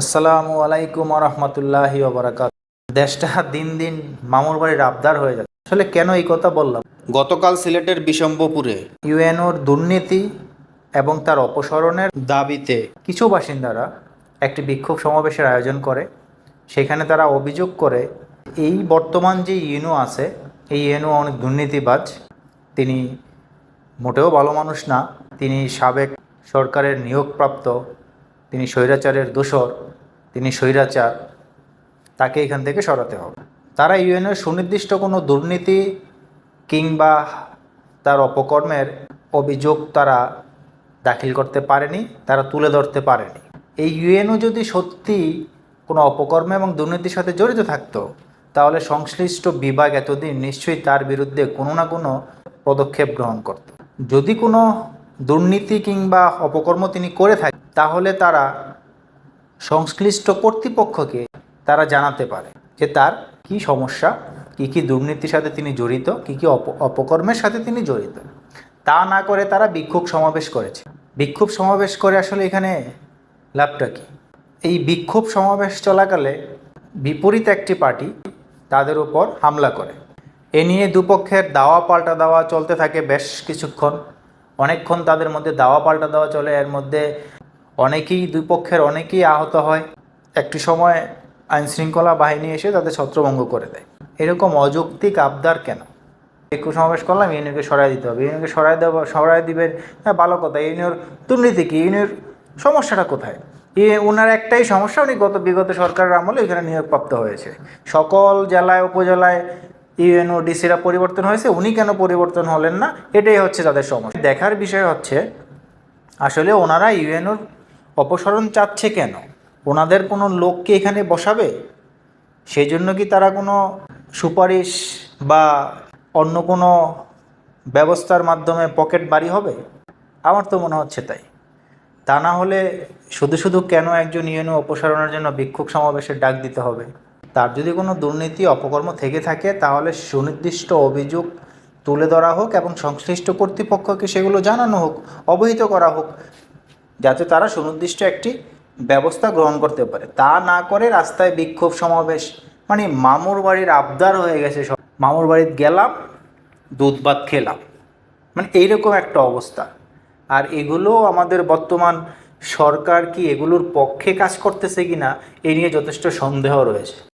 আসসালামু আলাইকুম রহমতুল্লাহি ওবরাকাত। দেশটা দিন দিন মামুর বাড়ির আবদার হয়ে যাচ্ছে। আসলে কেন এই কথা বললাম? গতকাল সিলেটের বিশম্বপুরে ইউএনওর দুর্নীতি এবং তার অপসারণের দাবিতে কিছু বাসিন্দারা একটি বিক্ষোভ সমাবেশের আয়োজন করে। সেখানে তারা অভিযোগ করে এই বর্তমান যে ইউএনও আছে এই ইউএনও অনেক দুর্নীতিবাজ। তিনি মোটেও ভালো মানুষ না। তিনি সাবেক সরকারের নিয়োগপ্রাপ্ত তিনি স্বৈরাচারের দোসর তিনি স্বৈরাচার, তাকে এখান থেকে সরাতে হবে। তারা ইউএনের সুনির্দিষ্ট কোনো দুর্নীতি কিংবা তার অপকর্মের অভিযোগ তারা দাখিল করতে পারেনি, তারা তুলে ধরতে পারেনি। এই ইউএনও যদি সত্যি কোনো অপকর্ম এবং দুর্নীতির সাথে জড়িত থাকতো, তাহলে সংশ্লিষ্ট বিভাগ এতদিন নিশ্চয়ই তার বিরুদ্ধে কোনো না কোনো পদক্ষেপ গ্রহণ করত। যদি কোনো দুর্নীতি কিংবা অপকর্ম তিনি করে থাকে তাহলে তারা সংশ্লিষ্ট কর্তৃপক্ষকে তারা জানাতে পারে যে তার কি সমস্যা, কি কি দুর্নীতির সাথে তিনি জড়িত, কি কি অপ- অপকর্মের সাথে তিনি জড়িত। তা না করে তারা বিক্ষোভ সমাবেশ করেছে। বিক্ষোভ সমাবেশ করে আসলে এখানে লাভটা কি? এই বিক্ষোভ সমাবেশ চলাকালে বিপরীত একটি পার্টি তাদের উপর হামলা করে। এ নিয়ে দুপক্ষের দাওয়া পাল্টা দেওয়া চলতে থাকে বেশ কিছুক্ষণ। অনেকক্ষণ তাদের মধ্যে দাওয়া পাল্টা দেওয়া চলে। এর মধ্যে অনেকেই দুই পক্ষের অনেকেই আহত হয়। একটি সময় আইনশৃঙ্খলা বাহিনী এসে তাদের ছত্রভঙ্গ করে দেয়। এরকম অযৌক্তিক আবদার কেন? একটু সমাবেশ করলাম ইউনিয়নকে সরাই দিতে হবে ইউনিয়নকে সরাই দেবো, সরাই দিবেন হ্যাঁ ভালো কথা ইউনিয়র দুর্নীতি কি ইউনিয়র সমস্যাটা কোথায়? ই ওনার একটাই সমস্যা, উনি গত বিগত সরকারের আমলে এখানে নিয়োগপ্রাপ্ত হয়েছে। সকল জেলায়, উপজেলায় ইউএনও ডিসিরা পরিবর্তন হয়েছে, উনি কেন পরিবর্তন হলেন না? এটাই হচ্ছে তাদের সমস্যা। দেখার বিষয় হচ্ছে, আসলে ওনারা ইউএনওর অপসারণ চাচ্ছে কেন? ওনাদের কোনো লোককে এখানে বসাবে? সেই জন্য কি তারা কোনো সুপারিশ বা অন্য কোনো ব্যবস্থার মাধ্যমে পকেট বাড়ি হবে? আমার তো মনে হচ্ছে তাই। তা না হলে শুধু শুধু কেন একজন ইউএনও অপসারণের জন্য বিক্ষোভ সমাবেশের ডাক দিতে হবে? তার যদি কোনো দুর্নীতি, অপকর্ম থেকে থাকে, তাহলে সুনির্দিষ্ট অভিযোগ তুলে ধরা হোক এবং সংশ্লিষ্ট কর্তৃপক্ষকে সেগুলো জানানো হোক, অবহিত করা হোক। যাতে তারা সুনির্দিষ্ট একটি ব্যবস্থা গ্রহণ করতে পারে। তা না করে রাস্তায় বিক্ষোভ সমাবেশ মানে মামুর বাড়ির আবদার হয়ে গেছে সব। মামুর বাড়িতে গেলাম, দুধ খেলাম। মানে এইরকম একটা অবস্থা। আর এগুলো আমাদের বর্তমান সরকার কি এগুলোর পক্ষে কাজ করতেছে কিনা, এ নিয়ে যথেষ্ট সন্দেহ রয়েছে।